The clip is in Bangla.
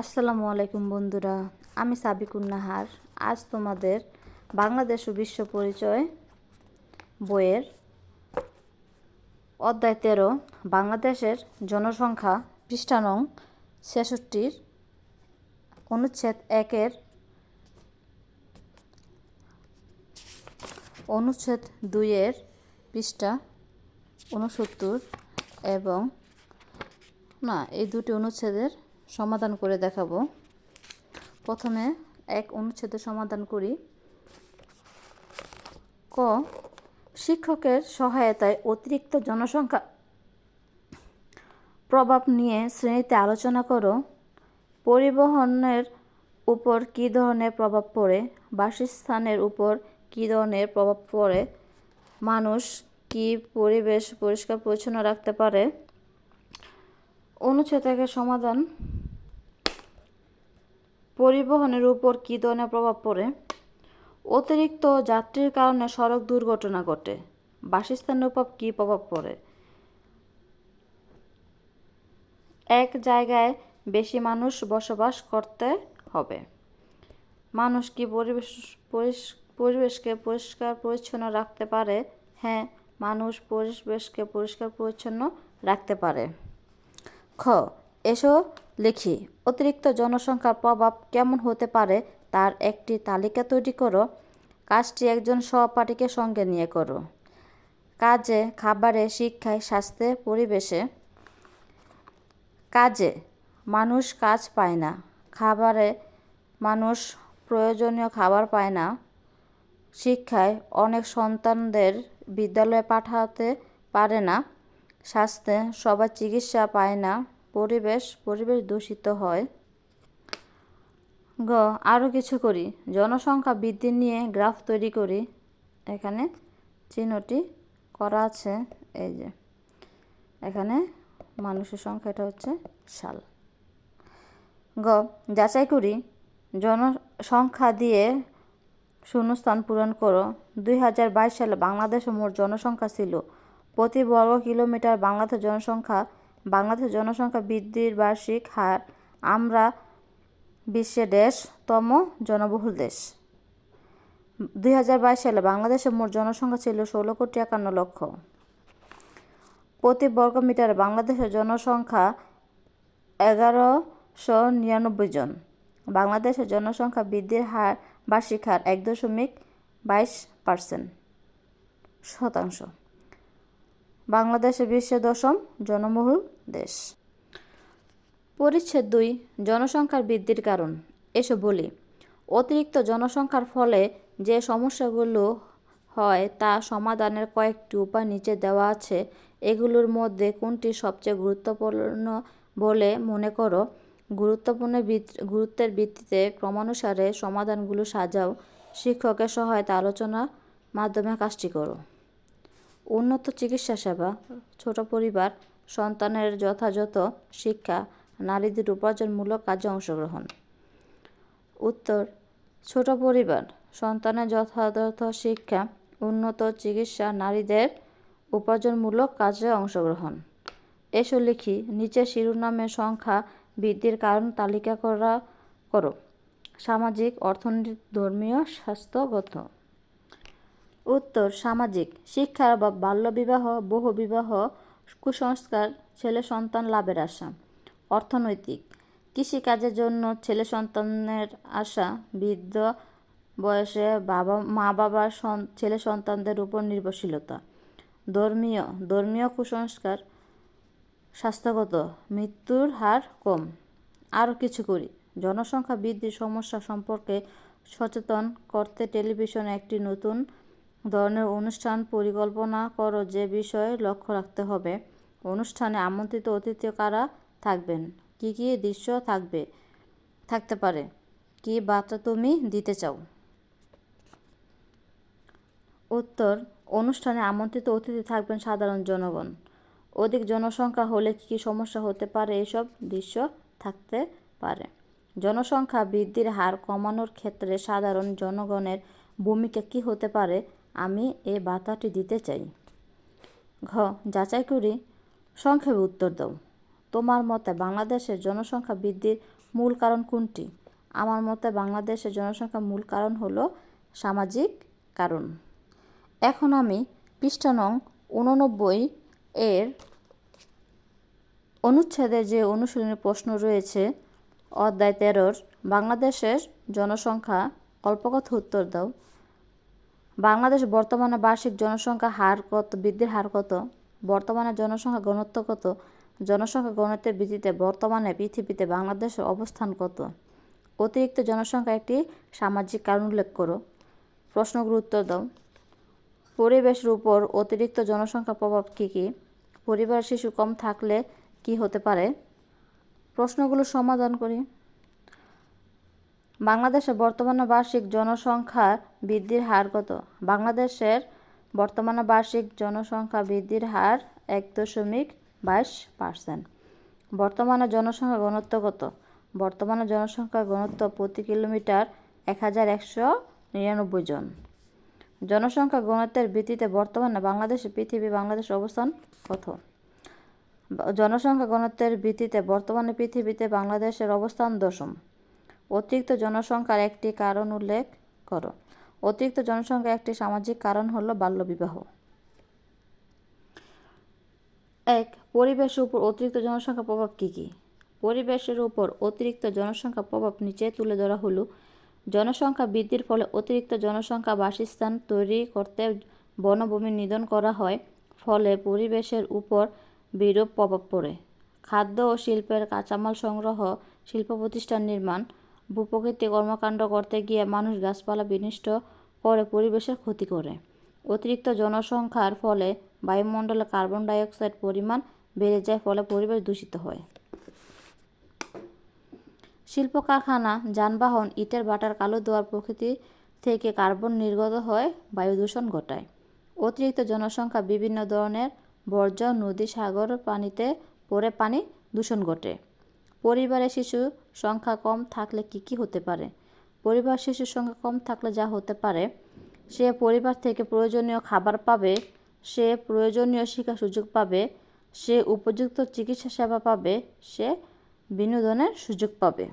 আসসালামু আলাইকুম বন্ধুরা, আমি সাবিকুন নাহার। আজ তোমাদের বাংলাদেশ ও বিশ্ব পরিচয় বইয়ের অধ্যায় তেরো, বাংলাদেশের জনসংখ্যা পৃষ্ঠা নং ছেষট্টির অনুচ্ছেদ একের অনুচ্ছেদ দুইয়ের পৃষ্ঠা উনসত্তর এবং না, এই দুটি অনুচ্ছেদের সমাধান করে দেখাবো। প্রথমে এক অনুচ্ছেদের সমাধান করি। ক, শিক্ষকের সহায়তায় অতিরিক্ত জনসংখ্যা প্রভাব নিয়ে শ্রেণীতে আলোচনা করো। পরিবহনের উপর কী ধরনের প্রভাব পড়ে? বাসস্থানের উপর কী ধরনের প্রভাব পড়ে? মানুষ কি পরিবেশ পরিষ্কার পরিচ্ছন্ন রাখতে পারে? অনুচ্ছেদ সমাধান পরিবহনের উপর কী ধরনের প্রভাব পড়ে? অতিরিক্ত যাত্রীর কারণে সড়ক দুর্ঘটনা ঘটে। বাসস্থানের উপর কী প্রভাব পড়ে? এক জায়গায় বেশি মানুষ বসবাস করতে হবে। মানুষ কি পরিবেশ পরিবেশকে পরিষ্কার, পরিচ্ছন্ন রাখতে পারে? হ্যাঁ মানুষ পরিবেশকে পরিষ্কার, পরিচ্ছন্ন রাখতে পারে। খ এসো লিখি, অতিরিক্ত জনসংখ্যার প্রভাব কেমন হতে পারে তার একটি তালিকা তৈরি করো। কাজটি একজন সহপাঠীকে সঙ্গে নিয়ে করো। কাজে, খাবারে, শিক্ষায়, স্বাস্থ্যে, পরিবেশে। কাজে, মানুষ কাজ পায় না। খাবারে, মানুষ প্রয়োজনীয় খাবার পায় না। শিক্ষায়, অনেক সন্তানদের বিদ্যালয়ে পাঠাতে পারে না। স্বাস্থ্যে, সবাই চিকিৎসা পায় না। পরিবেশ পরিবেশ দূষিত হয়। গ আরও কিছু করি। জনসংখ্যা বৃদ্ধি নিয়ে গ্রাফ তৈরি করি। এখানে চিহ্নটি করা আছে, এই যে। এখানে মানুষের সংখ্যা, এটা হচ্ছে সাল। গ, যাচাই করি। জনসংখ্যা দিয়ে শূন্যস্থান পূরণ করো। দুই হাজার বাইশ সালে বাংলাদেশের মোট জনসংখ্যা ছিল প্রতি বর্গ কিলোমিটার বাংলাদেশের জনসংখ্যা বাংলাদেশের জনসংখ্যা বৃদ্ধির বার্ষিক হার আমরা বিশ্বের দেশতম জনবহুল দেশ। দুই হাজার বাইশ সালে বাংলাদেশের মোট জনসংখ্যা ছিল ষোলো কোটি একান্ন লক্ষ। প্রতি বর্গ মিটারে বাংলাদেশের জনসংখ্যা এগারোশো নিরানব্বই জন। বাংলাদেশের জনসংখ্যা বৃদ্ধির হার, বার্ষিক হার এক দশমিক বাইশ পার্সেন্ট শতাংশ। বাংলাদেশে বিশ্বের দশম জনবহুল দেশ। পরিচ্ছেদ দুই, জনসংখ্যার বৃদ্ধির কারণ। এসব বলি, অতিরিক্ত জনসংখ্যার ফলে যে সমস্যাগুলো হয় তা সমাধানের কয়েকটি উপায় নিচে দেওয়া আছে। এগুলোর মধ্যে কোনটি সবচেয়ে গুরুত্বপূর্ণ বলে মনে করো? গুরুত্বপূর্ণ গুরুত্বের ভিত্তিতে ক্রমানুসারে সমাধানগুলো সাজাও। শিক্ষকের সহায়তা আলোচনা মাধ্যমে কাজটি করো। উন্নত চিকিৎসা সেবা, ছোট পরিবার সন্তানের যথাযথ শিক্ষা, নারীদের উপার্জনমূলক কাজে অংশগ্রহণ। উত্তর, ছোট পরিবার, সন্তানের যথাযথ শিক্ষা, উন্নত চিকিৎসা, নারীদের উপার্জনমূলক কাজে অংশগ্রহণ। এসো লিখি নিচের শিরোনামের সংখ্যা বৃদ্ধির কারণ তালিকা করা করো। সামাজিক, অর্থনৈতিক, ধর্মীয়, স্বাস্থ্যগত। উত্তর, সামাজিক শিক্ষার বা বাল্যবিবাহ, বহুবিবাহ কুসংস্কার ছেলে সন্তান লাভের আশা। অর্থনৈতিক, কৃষিকাজের জন্য ছেলে সন্তানের আশা বৃদ্ধ বয়সে বাবা, মা বাবার ছেলে সন্তানদের উপর নির্ভরশীলতা। ধর্মীয় ধর্মীয় কুসংস্কার স্বাস্থ্যগত, মৃত্যুর হার কম। আরও কিছু করি। জনসংখ্যা বৃদ্ধির সমস্যা সম্পর্কে সচেতন করতে টেলিভিশনে একটি নতুন ধরনের অনুষ্ঠান পরিকল্পনা করো যে বিষয়ে লক্ষ্য রাখতে হবে। অনুষ্ঠানে আমন্ত্রিত অতিথি কারা থাকবেন? কি কি দৃশ্য থাকবে, থাকতে পারে? কি বার্তা তুমি দিতে চাও? উত্তর, অনুষ্ঠানে আমন্ত্রিত অতিথি থাকবেন সাধারণ জনগণ। অধিক জনসংখ্যা হলে কী কী সমস্যা হতে পারে? এসব দৃশ্য থাকতে পারে। জনসংখ্যা বৃদ্ধির হার কমানোর ক্ষেত্রে সাধারণ জনগণের ভূমিকা কী হতে পারে? আমি এ বার্তাটি দিতে চাই। ঘ, যাচাই করি সংক্ষেপে উত্তর দাও। তোমার মতে বাংলাদেশের জনসংখ্যা বৃদ্ধির মূল কারণ কোনটি? আমার মতে বাংলাদেশের জনসংখ্যার মূল কারণ হলো সামাজিক কারণ। এখন আমি পৃষ্ঠা নং উননব্বই এর অনুচ্ছেদে যে অনুশীলনী প্রশ্ন রয়েছে, অধ্যায় তেরোর বাংলাদেশের জনসংখ্যা অল্পকথা উত্তর দাও। বাংলাদেশ বর্তমানে বার্ষিক জনসংখ্যা হার কত, বৃদ্ধির হার কত, বর্তমানে জনসংখ্যা ঘনত্ব কত, জনসংখ্যা ঘনত্বের ভিত্তিতে বর্তমানে পৃথিবীতে বাংলাদেশের অবস্থান কত? অতিরিক্ত জনসংখ্যা একটি সামাজিক কারণ উল্লেখ করো। প্রশ্নগুলো উত্তর দাও। পরিবেশের উপর অতিরিক্ত জনসংখ্যা প্রভাব কী কী? পরিবার শিশু কম থাকলে কি হতে পারে? প্রশ্নগুলো সমাধান করি। বাংলাদেশের বর্তমানে বার্ষিক জনসংখ্যা বৃদ্ধির হার কত? বাংলাদেশের বর্তমানে বার্ষিক জনসংখ্যা বৃদ্ধির হার এক দশমিক বাইশ পার্সেন্ট। বর্তমানে জনসংখ্যা ঘনত্ব কত? বর্তমানে জনসংখ্যা ঘনত্ব প্রতি কিলোমিটার এক হাজার একশো নিরানব্বই জন। জনসংখ্যা ঘনত্বের ভিত্তিতে বর্তমানে বাংলাদেশে, পৃথিবী বাংলাদেশের অবস্থান কত? জনসংখ্যা ঘনত্বের ভিত্তিতে বর্তমানে পৃথিবীতে বাংলাদেশের অবস্থান দশম। অতিরিক্ত জনসংখ্যার একটি কারণ উল্লেখ করো। অতিরিক্ত জনসংখ্যার একটি সামাজিক কারণ হলো বাল্যবিবাহ। এক, পরিবেশের উপর অতিরিক্ত জনসংখ্যা প্রভাব কী কী? পরিবেশের উপর অতিরিক্ত জনসংখ্যা প্রভাব নিচে তুলে ধরা হলো। জনসংখ্যা বৃদ্ধির ফলে অতিরিক্ত জনসংখ্যা বাসস্থান তৈরি করতে বনভূমি নিধন করা হয়, ফলে পরিবেশের উপর বিরূপ প্রভাব পড়ে। খাদ্য ও শিল্পের কাঁচামাল সংগ্রহ, শিল্প প্রতিষ্ঠান নির্মাণ ভূপ্রকৃতি কর্মকাণ্ড করতে গিয়ে মানুষ গাছপালা বিনষ্ট করে, পরিবেশের ক্ষতি করে। অতিরিক্ত জনসংখ্যার ফলে বায়ুমণ্ডলে কার্বন ডাইঅক্সাইড পরিমাণ বেড়ে যায়, ফলে পরিবেশ দূষিত হয়। শিল্প কারখানা যানবাহন, ইটের বাটার, কালো দোয়ার প্রকৃতি থেকে কার্বন নির্গত হয় বায়ু দূষণ ঘটায়। অতিরিক্ত জনসংখ্যা বিভিন্ন ধরনের বর্জ্য, নদী, সাগর পানিতে পড়ে পানি দূষণ ঘটে। পরিবারে শিশু সংখ্যা কম থাকলে কি কি হতে পারে? পরিবার শিশুর সংখ্যা কম থাকলে যা হতে পারে, সে পরিবার থেকে প্রয়োজনীয় খাবার পাবে, সে প্রয়োজনীয় শিক্ষা সুযোগ পাবে, সে উপযুক্ত চিকিৎসা সেবা পাবে, সে বিনোদনের সুযোগ পাবে।